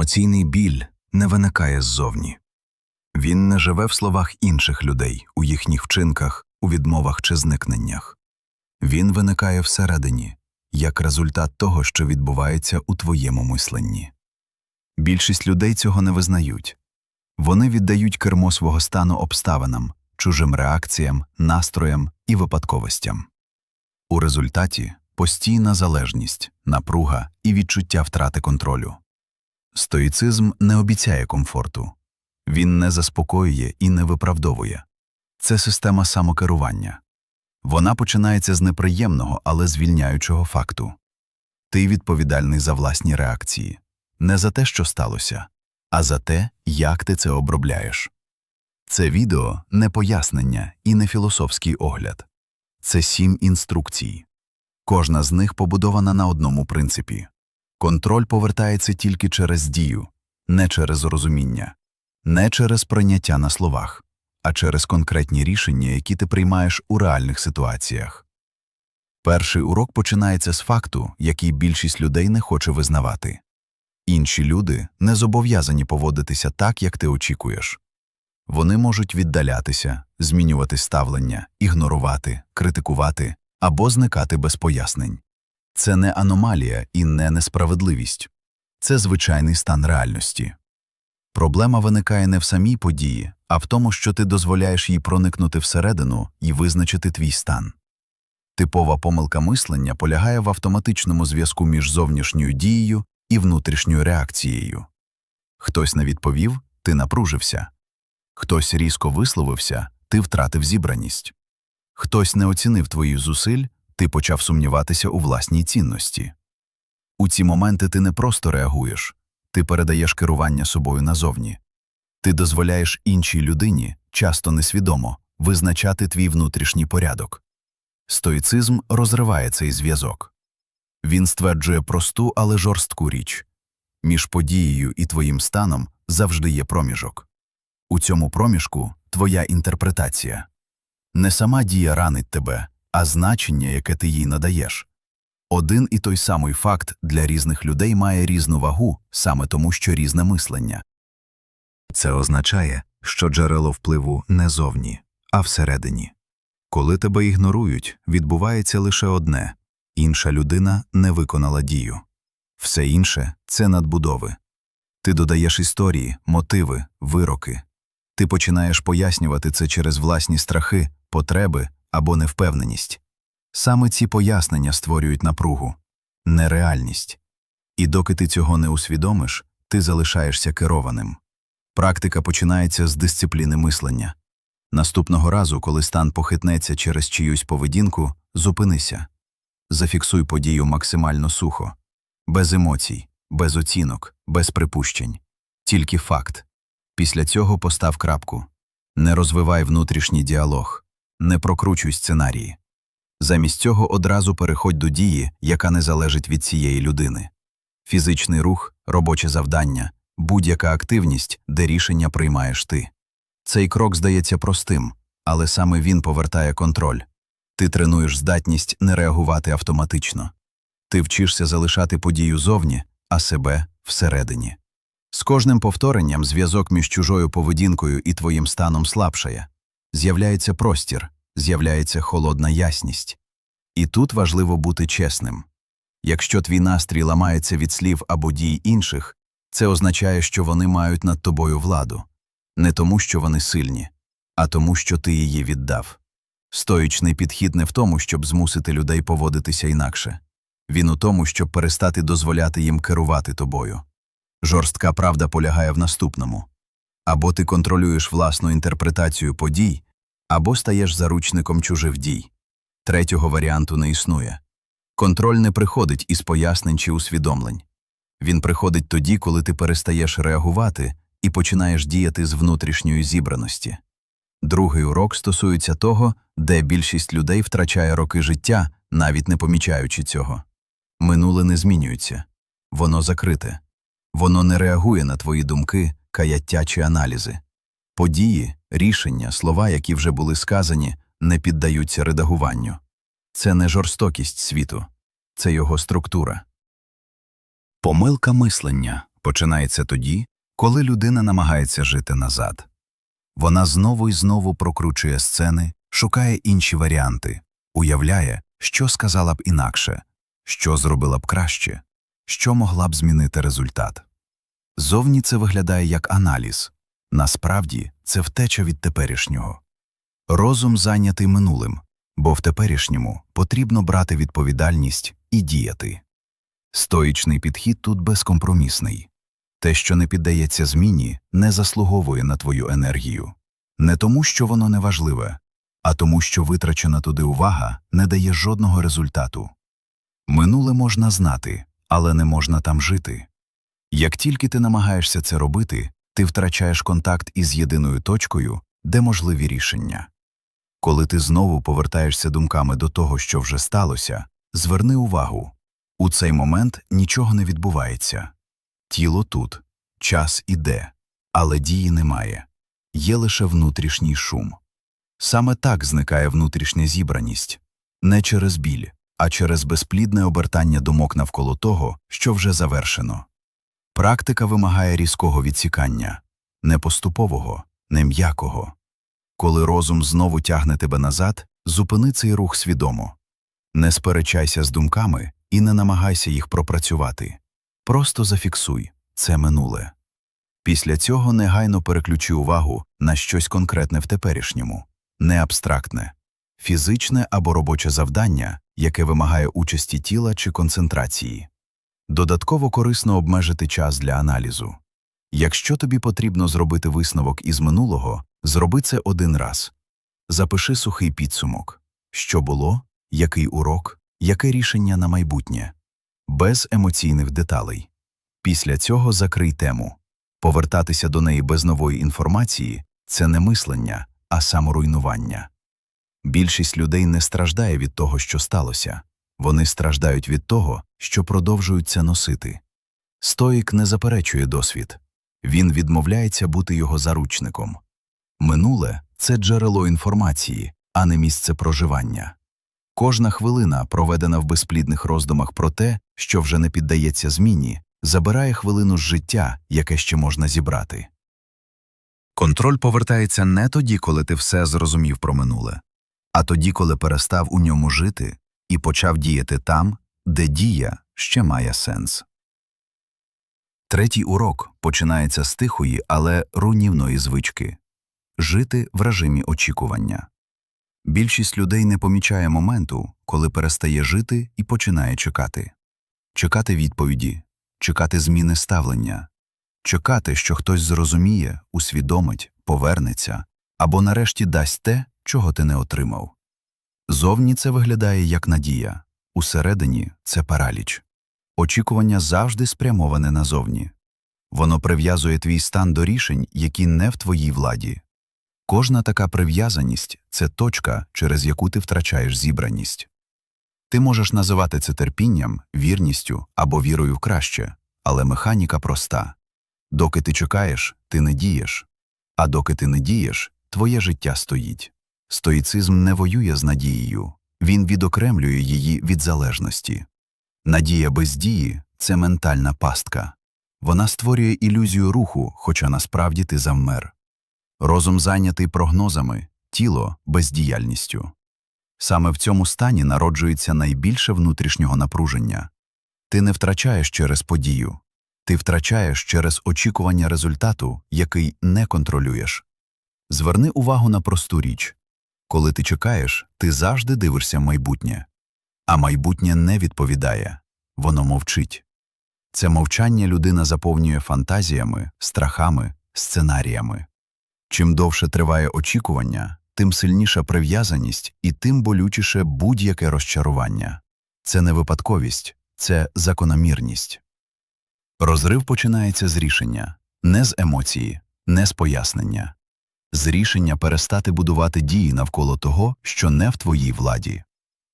Емоційний біль не виникає ззовні. Він не живе в словах інших людей, у їхніх вчинках, у відмовах чи зникненнях. Він виникає всередині, як результат того, що відбувається у твоєму мисленні. Більшість людей цього не визнають. Вони віддають кермо свого стану обставинам, чужим реакціям, настроям і випадковостям. У результаті постійна залежність, напруга і відчуття втрати контролю. Стоїцизм не обіцяє комфорту. Він не заспокоює і не виправдовує. Це система самокерування. Вона починається з неприємного, але звільняючого факту. Ти відповідальний за власні реакції, не за те, що сталося, а за те, як ти це обробляєш. Це відео не пояснення і не філософський огляд. Це сім інструкцій. Кожна з них побудована на одному принципі. Контроль повертається тільки через дію, не через розуміння, не через прийняття на словах, а через конкретні рішення, які ти приймаєш у реальних ситуаціях. Перший урок починається з факту, який більшість людей не хоче визнавати. Інші люди не зобов'язані поводитися так, як ти очікуєш. Вони можуть віддалятися, змінювати ставлення, ігнорувати, критикувати або зникати без пояснень. Це не аномалія і не несправедливість, це звичайний стан реальності. Проблема виникає не в самій події, а в тому, що ти дозволяєш їй проникнути всередину і визначити твій стан. Типова помилка мислення полягає в автоматичному зв'язку між зовнішньою дією і внутрішньою реакцією. Хтось не відповів, ти напружився. Хтось різко висловився, ти втратив зібраність. Хтось не оцінив твої зусиль, ти почав сумніватися у власній цінності. У ці моменти ти не просто реагуєш, ти передаєш керування собою назовні. Ти дозволяєш іншій людині, часто несвідомо, визначати твій внутрішній порядок. Стоїцизм розриває цей зв'язок. Він стверджує просту, але жорстку річ між подією і твоїм станом завжди є проміжок. У цьому проміжку твоя інтерпретація. Не сама дія ранить тебе, а значення, яке ти їй надаєш. Один і той самий факт для різних людей має різну вагу саме тому, що різне мислення. Це означає, що джерело впливу не зовні, а всередині. Коли тебе ігнорують, відбувається лише одне інша людина не виконала дію. Все інше це надбудови. Ти додаєш історії, мотиви, вироки. Ти починаєш пояснювати це через власні страхи, потреби або невпевненість. Саме ці пояснення створюють напругу, нереальність. І доки ти цього не усвідомиш, ти залишаєшся керованим. Практика починається з дисципліни мислення. Наступного разу, коли стан похитнеться через чиюсь поведінку, зупинися. Зафіксуй подію максимально сухо, без емоцій, без оцінок, без припущень. Тільки факт. Після цього постав крапку. Не розвивай внутрішній діалог, не прокручуй сценарії. Замість цього одразу переходь до дії, яка не залежить від цієї людини. Фізичний рух, робоче завдання, будь-яка активність, де рішення приймаєш ти. Цей крок здається простим, але саме він повертає контроль. Ти тренуєш здатність не реагувати автоматично. Ти вчишся залишати подію зовні, а себе всередині. З кожним повторенням зв'язок між чужою поведінкою і твоїм станом слабшає. З'являється простір, з'являється холодна ясність. І тут важливо бути чесним. Якщо твій настрій ламається від слів або дій інших, це означає, що вони мають над тобою владу, не тому, що вони сильні, а тому, що ти її віддав. Стоїчний підхід не в тому, щоб змусити людей поводитися інакше, він у тому, щоб перестати дозволяти їм керувати тобою. Жорстка правда полягає в наступному або ти контролюєш власну інтерпретацію подій, або стаєш заручником чужих дій. Третього варіанту не існує. Контроль не приходить із пояснень чи усвідомлень. Він приходить тоді, коли ти перестаєш реагувати і починаєш діяти з внутрішньої зібраності. Другий урок стосується того, де більшість людей втрачає роки життя, навіть не помічаючи цього. Минуле не змінюється, воно закрите, воно не реагує на твої думки, каяття чи аналізи. Події, рішення, слова, які вже були сказані, не піддаються редагуванню. Це не жорстокість світу, це його структура. Помилка мислення починається тоді, коли людина намагається жити назад. Вона знову і знову прокручує сцени, шукає інші варіанти, уявляє, що сказала б інакше, що зробила б краще, що могла б змінити результат. Зовні це виглядає як аналіз, насправді це втеча від теперішнього. Розум зайнятий минулим, бо в теперішньому потрібно брати відповідальність і діяти. Стоїчний підхід тут безкомпромісний. Те, що не піддається зміні, не заслуговує на твою енергію. Не тому, що воно неважливе, а тому, що витрачена туди увага не дає жодного результату. Минуле можна знати, але не можна там жити. Як тільки ти намагаєшся це робити, ти втрачаєш контакт із єдиною точкою, де можливі рішення. Коли ти знову повертаєшся думками до того, що вже сталося, зверни увагу у цей момент нічого не відбувається. Тіло тут, час іде, але дії немає. Є лише внутрішній шум. Саме так зникає внутрішня зібраність не через біль, а через безплідне обертання думок навколо того, що вже завершено. Практика вимагає різкого відсікання, не поступового, не м'якого. Коли розум знову тягне тебе назад, зупини цей рух свідомо. Не сперечайся з думками і не намагайся їх пропрацювати. Просто зафіксуй це минуле. Після цього негайно переключи увагу на щось конкретне в теперішньому, не абстрактне, фізичне або робоче завдання, яке вимагає участі тіла чи концентрації. Додатково корисно обмежити час для аналізу. Якщо тобі потрібно зробити висновок із минулого, зроби це один раз. Запиши сухий підсумок що було, який урок, яке рішення на майбутнє, без емоційних деталей. Після цього закрий тему. Повертатися до неї без нової інформації це не мислення, а саморуйнування. Більшість людей не страждає від того, що сталося, вони страждають від того, що продовжують це носити. Стоїк не заперечує досвід, він відмовляється бути його заручником. Минуле це джерело інформації, а не місце проживання. Кожна хвилина, проведена в безплідних роздумах про те, що вже не піддається зміні, забирає хвилину з життя, яке ще можна зібрати. Контроль повертається не тоді, коли ти все зрозумів про минуле, а тоді, коли перестав у ньому жити і почав діяти там, де дія ще має сенс. Третій урок починається з тихої, але руйнівної звички жити в режимі очікування. Більшість людей не помічає моменту, коли перестає жити і починає чекати, чекати відповіді, чекати зміни ставлення, чекати, що хтось зрозуміє, усвідомить, повернеться або нарешті дасть те, чого ти не отримав. Зовні це виглядає як надія, усередині це параліч. Очікування завжди спрямоване назовні. Воно прив'язує твій стан до рішень, які не в твоїй владі. Кожна така прив'язаність це точка, через яку ти втрачаєш зібраність. Ти можеш називати це терпінням, вірністю або вірою в краще, але механіка проста доки ти чекаєш, ти не дієш, а доки ти не дієш, твоє життя стоїть. Стоїцизм не воює з надією, він відокремлює її від залежності. Надія без дії це ментальна пастка. Вона створює ілюзію руху, хоча насправді ти завмер. Розум зайнятий прогнозами, тіло бездіяльністю. Саме в цьому стані народжується найбільше внутрішнього напруження. Ти не втрачаєш через подію, ти втрачаєш через очікування результату, який не контролюєш. Зверни увагу на просту річ коли ти чекаєш, ти завжди дивишся майбутнє, а майбутнє не відповідає, воно мовчить. Це мовчання людина заповнює фантазіями, страхами, сценаріями. Чим довше триває очікування, тим сильніша прив'язаність і тим болючіше будь-яке розчарування. Це не випадковість, це закономірність. Розрив починається з рішення, не з емоції, не з пояснення, з рішення перестати будувати дії навколо того, що не в твоїй владі.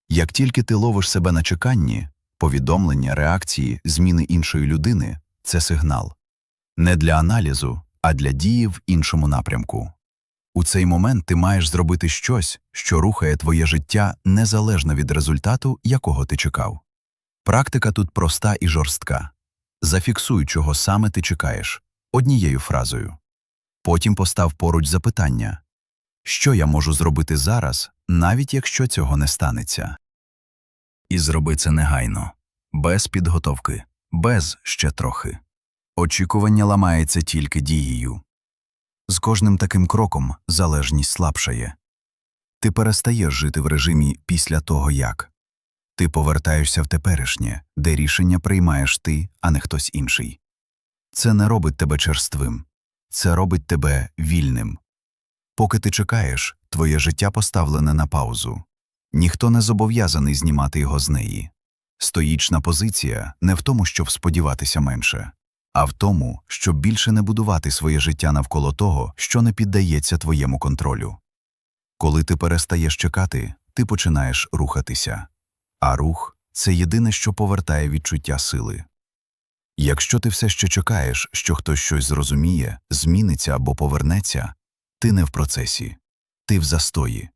Як тільки ти ловиш себе на чеканні, повідомлення, реакції, зміни іншої людини це сигнал не для аналізу, а для дії в іншому напрямку. У цей момент ти маєш зробити щось, що рухає твоє життя незалежно від результату, якого ти чекав. Практика тут проста і жорстка Зафіксуй, чого саме ти чекаєш, однією фразою. Потім постав поруч запитання що я можу зробити зараз, навіть якщо цього не станеться. І зроби це негайно, без підготовки, без ще трохи. Очікування ламається тільки дією. З кожним таким кроком залежність слабшає. Ти перестаєш жити в режимі після того як. Ти повертаєшся в теперішнє, де рішення приймаєш ти, а не хтось інший. Це не робить тебе черствим, це робить тебе вільним. Поки ти чекаєш, твоє життя поставлене на паузу. Ніхто не зобов'язаний знімати його з неї. Стоїчна позиція не в тому, щоб сподіватися менше, а в тому, щоб більше не будувати своє життя навколо того, що не піддається твоєму контролю. Коли ти перестаєш чекати, ти починаєш рухатися, а рух це єдине, що повертає відчуття сили. Якщо ти все ще чекаєш, що хтось щось зрозуміє, зміниться або повернеться, ти не в процесі, ти в застої.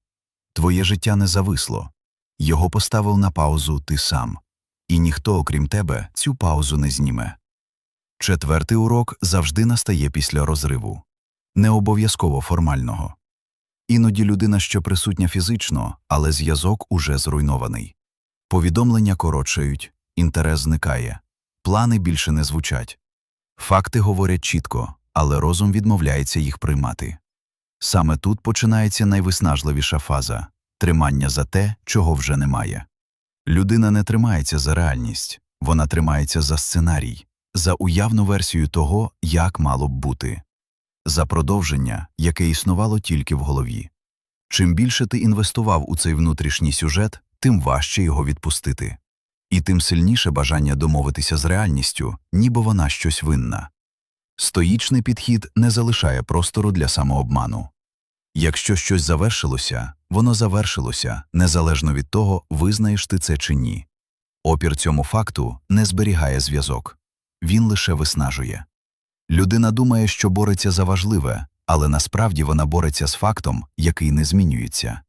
Твоє життя не зависло, його поставив на паузу ти сам, і ніхто, окрім тебе, цю паузу не зніме. Четвертий урок завжди настає після розриву, не обов'язково формального. Іноді людина ще присутня фізично, але зв'язок уже зруйнований. Повідомлення коротшають, інтерес зникає, плани більше не звучать. Факти говорять чітко, але розум відмовляється їх приймати. Саме тут починається найвиснажливіша фаза тримання за те, чого вже немає. Людина не тримається за реальність, вона тримається за сценарій, за уявну версію того, як мало б бути, за продовження, яке існувало тільки в голові. Чим більше ти інвестував у цей внутрішній сюжет, тим важче його відпустити. І тим сильніше бажання домовитися з реальністю, ніби вона щось винна. Стоїчний підхід не залишає простору для самообману. Якщо щось завершилося, воно завершилося, незалежно від того, визнаєш ти це чи ні. Опір цьому факту не зберігає зв'язок, він лише виснажує. Людина думає, що бореться за важливе, але насправді вона бореться з фактом, який не змінюється.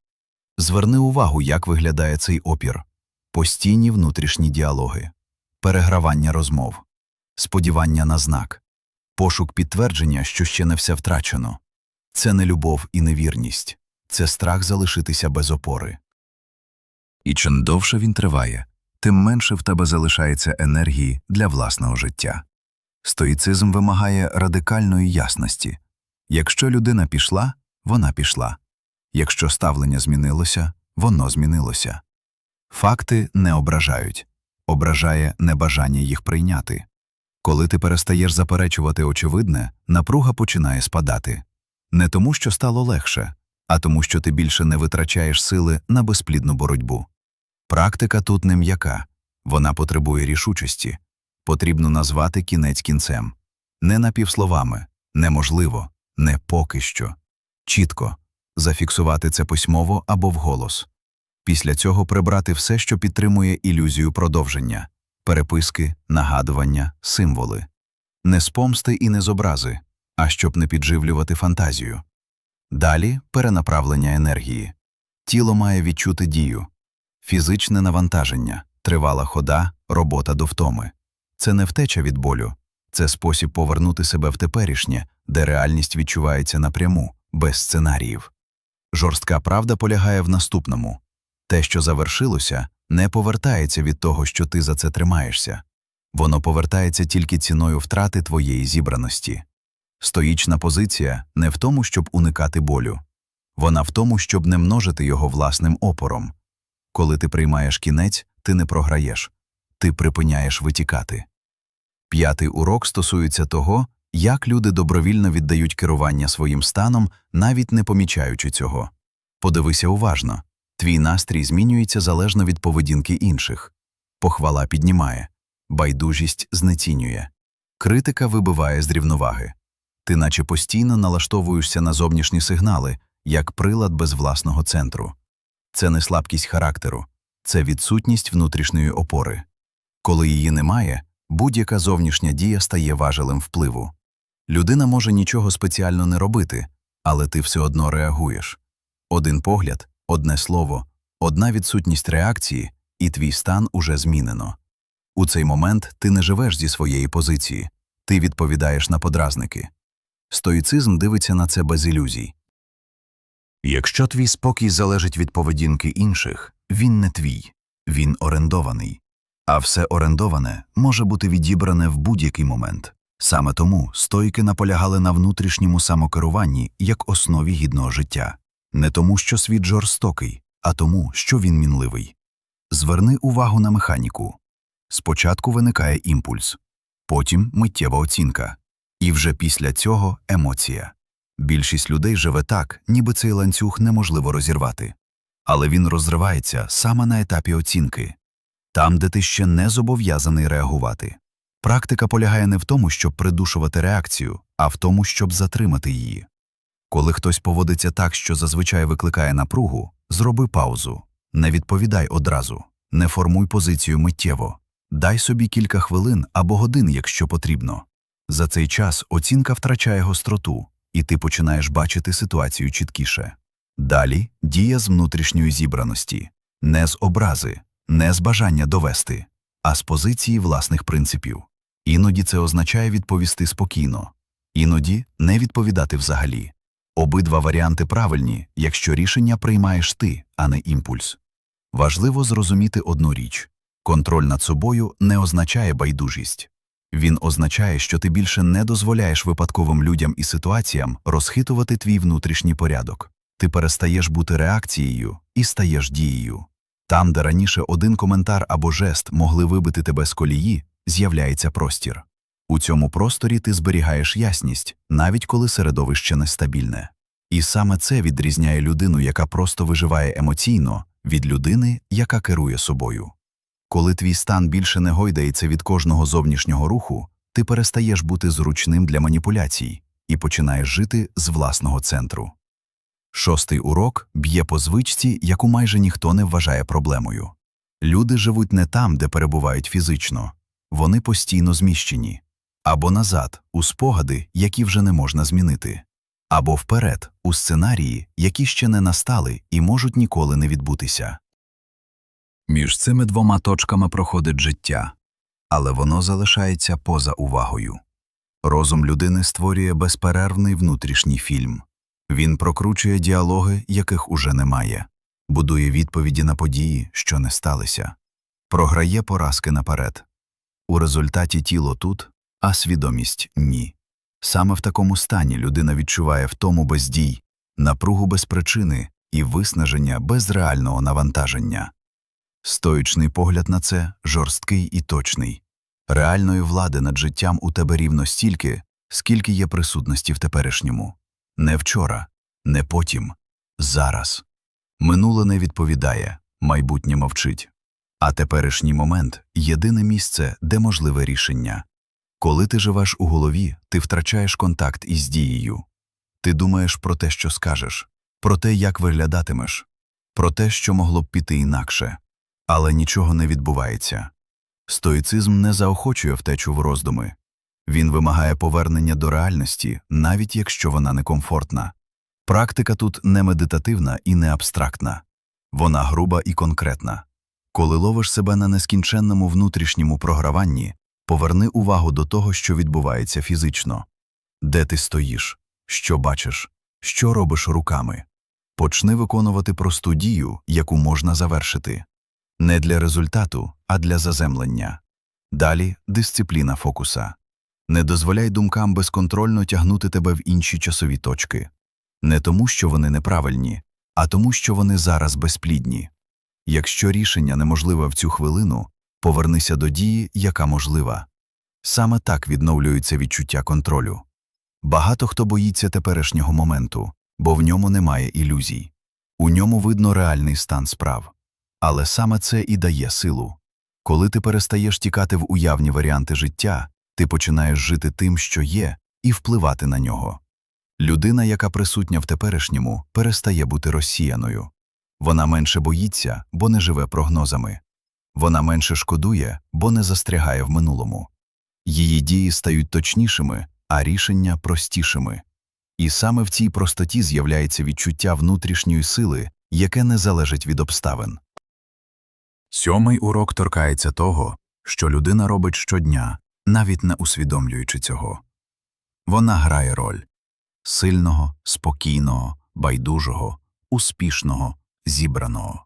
Зверни увагу, як виглядає цей опір постійні внутрішні діалоги, перегравання розмов, сподівання на знак, пошук підтвердження, що ще не все втрачено. Це не любов і невірність, це страх залишитися без опори. І чим довше він триває, тим менше в тебе залишається енергії для власного життя. Стоїцизм вимагає радикальної ясності якщо людина пішла, вона пішла, якщо ставлення змінилося, воно змінилося. Факти не ображають, ображає небажання їх прийняти. Коли ти перестаєш заперечувати очевидне, напруга починає спадати не тому, що стало легше, а тому, що ти більше не витрачаєш сили на безплідну боротьбу. Практика тут не м'яка, вона потребує рішучості, потрібно назвати кінець кінцем не напівсловами, неможливо, не поки що, чітко зафіксувати це письмово або вголос. Після цього прибрати все, що підтримує ілюзію продовження переписки, нагадування, символи, не з помсти і не з образи, а щоб не підживлювати фантазію. Далі перенаправлення енергії. Тіло має відчути дію, фізичне навантаження, тривала хода, робота до втоми. Це не втеча від болю, це спосіб повернути себе в теперішнє, де реальність відчувається напряму, без сценаріїв. Жорстка правда полягає в наступному те, що завершилося, не повертається від того, що ти за це тримаєшся, воно повертається тільки ціною втрати твоєї зібраності. Стоїчна позиція не в тому, щоб уникати болю, вона в тому, щоб не множити його власним опором. Коли ти приймаєш кінець, ти не програєш, ти припиняєш витікати. П'ятий урок стосується того, як люди добровільно віддають керування своїм станом, навіть не помічаючи цього. Подивися уважно твій настрій змінюється залежно від поведінки інших, похвала піднімає, байдужість знецінює, критика вибиває з рівноваги. Ти наче постійно налаштовуєшся на зовнішні сигнали, як прилад без власного центру. Це не слабкість характеру, це відсутність внутрішньої опори. Коли її немає, будь-яка зовнішня дія стає важелем впливу. Людина може нічого спеціально не робити, але ти все одно реагуєш. Один погляд, одне слово, одна відсутність реакції, і твій стан уже змінено. У цей момент ти не живеш зі своєї позиції, ти відповідаєш на подразники. Стоїцизм дивиться на це без ілюзій. Якщо твій спокій залежить від поведінки інших, він не твій, він орендований. А все орендоване може бути відібране в будь-який момент. Саме тому стоїки наполягали на внутрішньому самокеруванні як основі гідного життя, не тому, що світ жорстокий, а тому, що він мінливий. Зверни увагу на механіку. Спочатку виникає імпульс, потім миттєва оцінка, і вже після цього емоція. Більшість людей живе так, ніби цей ланцюг неможливо розірвати. Але він розривається саме на етапі оцінки, там, де ти ще не зобов'язаний реагувати. Практика полягає не в тому, щоб придушувати реакцію, а в тому, щоб затримати її. Коли хтось поводиться так, що зазвичай викликає напругу, зроби паузу, не відповідай одразу, не формуй позицію миттєво, дай собі кілька хвилин або годин, якщо потрібно. За цей час оцінка втрачає гостроту, і ти починаєш бачити ситуацію чіткіше. Далі дія з внутрішньої зібраності, не з образи, не з бажання довести, а з позиції власних принципів. Іноді це означає відповісти спокійно, іноді не відповідати взагалі. Обидва варіанти правильні, якщо рішення приймаєш ти, а не імпульс. Важливо зрозуміти одну річ контроль над собою не означає байдужість. Він означає, що ти більше не дозволяєш випадковим людям і ситуаціям розхитувати твій внутрішній порядок. Ти перестаєш бути реакцією і стаєш дією. Там, де раніше один коментар або жест могли вибити тебе з колії, з'являється простір. У цьому просторі ти зберігаєш ясність, навіть коли середовище нестабільне. І саме це відрізняє людину, яка просто виживає емоційно, від людини, яка керує собою. Коли твій стан більше не гойдається від кожного зовнішнього руху, ти перестаєш бути зручним для маніпуляцій і починаєш жити з власного центру. Шостий урок б'є по звичці, яку майже ніхто не вважає проблемою. Люди живуть не там, де перебувають фізично, вони постійно зміщені, або назад, у спогади, які вже не можна змінити, або вперед, у сценарії, які ще не настали і можуть ніколи не відбутися. Між цими двома точками проходить життя, але воно залишається поза увагою. Розум людини створює безперервний внутрішній фільм. Він прокручує діалоги, яких уже немає, будує відповіді на події, що не сталися, програє поразки наперед. У результаті тіло тут, а свідомість ні. Саме в такому стані людина відчуває втому без дій, напругу без причини і виснаження без реального навантаження. Стоїчний погляд на це жорсткий і точний. Реальної влади над життям у тебе рівно стільки, скільки є присутності в теперішньому. Не вчора, не потім, зараз. Минуле не відповідає, майбутнє мовчить. А теперішній момент єдине місце, де можливе рішення. Коли ти живеш у голові, ти втрачаєш контакт із дією. Ти думаєш про те, що скажеш, про те, як виглядатимеш, про те, що могло б піти інакше. Але нічого не відбувається. Стоїцизм не заохочує втечу в роздуми. Він вимагає повернення до реальності, навіть якщо вона некомфортна. Практика тут не медитативна і не абстрактна. Вона груба і конкретна. Коли ловиш себе на нескінченному внутрішньому програванні, поверни увагу до того, що відбувається фізично. Де ти стоїш, що бачиш, що робиш руками. Почни виконувати просту дію, яку можна завершити. Не для результату, а для заземлення. Далі дисципліна фокуса. Не дозволяй думкам безконтрольно тягнути тебе в інші часові точки. Не тому, що вони неправильні, а тому, що вони зараз безплідні. Якщо рішення неможливе в цю хвилину, повернися до дії, яка можлива. Саме так відновлюється відчуття контролю. Багато хто боїться теперішнього моменту, бо в ньому немає ілюзій. У ньому видно реальний стан справ. Але саме це і дає силу. Коли ти перестаєш тікати в уявні варіанти життя, ти починаєш жити тим, що є, і впливати на нього. Людина, яка присутня в теперішньому, перестає бути розсіяною. Вона менше боїться, бо не живе прогнозами. Вона менше шкодує, бо не застрягає в минулому. Її дії стають точнішими, а рішення простішими. І саме в цій простоті з'являється відчуття внутрішньої сили, яке не залежить від обставин. Сьомий урок торкається того, що людина робить щодня, навіть не усвідомлюючи цього. Вона грає роль сильного, спокійного, байдужого, успішного, зібраного.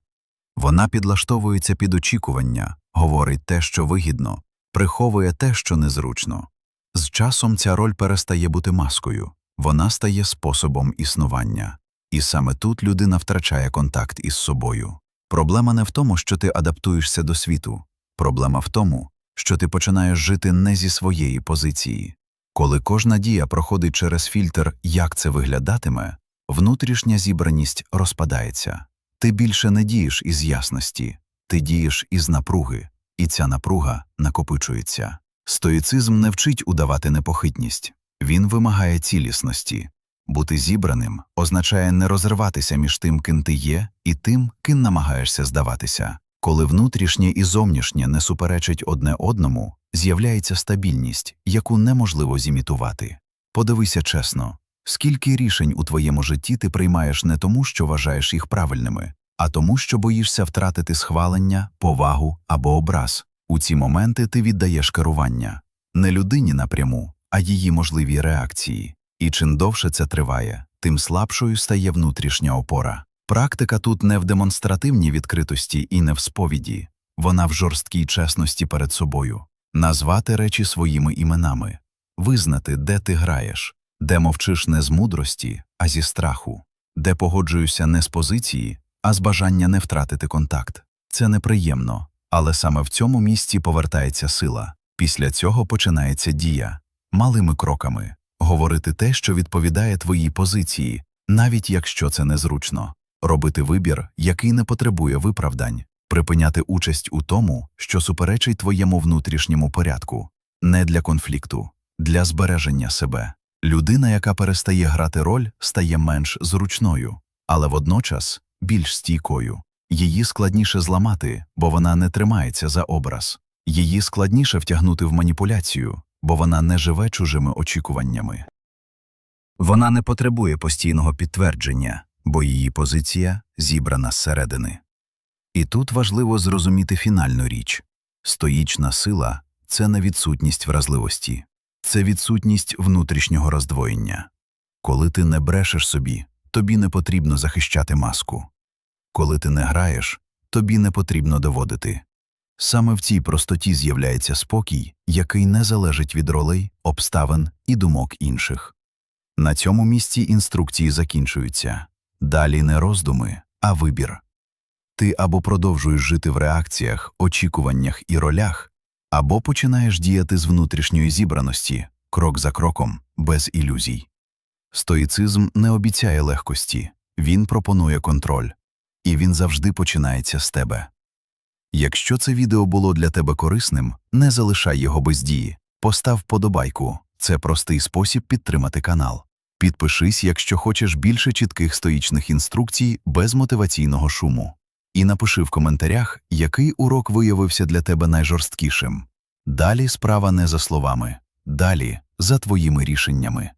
Вона підлаштовується під очікування, говорить те, що вигідно, приховує те, що незручно. З часом ця роль перестає бути маскою, вона стає способом існування. І саме тут людина втрачає контакт із собою. Проблема не в тому, що ти адаптуєшся до світу. Проблема в тому, що ти починаєш жити не зі своєї позиції. Коли кожна дія проходить через фільтр, як це виглядатиме, внутрішня зібраність розпадається. Ти більше не дієш із ясності, ти дієш із напруги, і ця напруга накопичується. Стоїцизм не вчить удавати непохитність, він вимагає цілісності. Бути зібраним означає не розриватися між тим, ким ти є, і тим, ким намагаєшся здаватися. Коли внутрішнє і зовнішнє не суперечить одне одному, з'являється стабільність, яку неможливо зімітувати. Подивися чесно, скільки рішень у твоєму житті ти приймаєш не тому, що вважаєш їх правильними, а тому, що боїшся втратити схвалення, повагу або образ. У ці моменти ти віддаєш керування не людині напряму, а її можливі реакції. І чим довше це триває, тим слабшою стає внутрішня опора. Практика тут не в демонстративній відкритості і не в сповіді, вона в жорсткій чесності перед собою, назвати речі своїми іменами, визнати, де ти граєш, де мовчиш не з мудрості, а зі страху, де погоджуюся не з позиції, а з бажання не втратити контакт. Це неприємно, але саме в цьому місці повертається сила. Після цього починається дія малими кроками говорити те, що відповідає твоїй позиції, навіть якщо це незручно, робити вибір, який не потребує виправдань, припиняти участь у тому, що суперечить твоєму внутрішньому порядку, не для конфлікту, для збереження себе. Людина, яка перестає грати роль, стає менш зручною, але водночас більш стійкою. Її складніше зламати, бо вона не тримається за образ. Її складніше втягнути в маніпуляцію, бо вона не живе чужими очікуваннями. Вона не потребує постійного підтвердження, бо її позиція зібрана зсередини. І тут важливо зрозуміти фінальну річ стоїчна сила це не відсутність вразливості, це відсутність внутрішнього роздвоєння. Коли ти не брешеш собі, тобі не потрібно захищати маску. Коли ти не граєш, тобі не потрібно доводити. Саме в цій простоті з'являється спокій, який не залежить від ролей, обставин і думок інших. На цьому місці інструкції закінчуються далі не роздуми, а вибір. Ти або продовжуєш жити в реакціях, очікуваннях і ролях, або починаєш діяти з внутрішньої зібраності, крок за кроком, без ілюзій. Стоїцизм не обіцяє легкості, він пропонує контроль, і він завжди починається з тебе. Якщо це відео було для тебе корисним, не залишай його без дії, постав подобайку, це простий спосіб підтримати канал. Підпишись, якщо хочеш більше чітких стоїчних інструкцій без мотиваційного шуму. І напиши в коментарях, який урок виявився для тебе найжорсткішим. Далі справа не за словами, далі за твоїми рішеннями.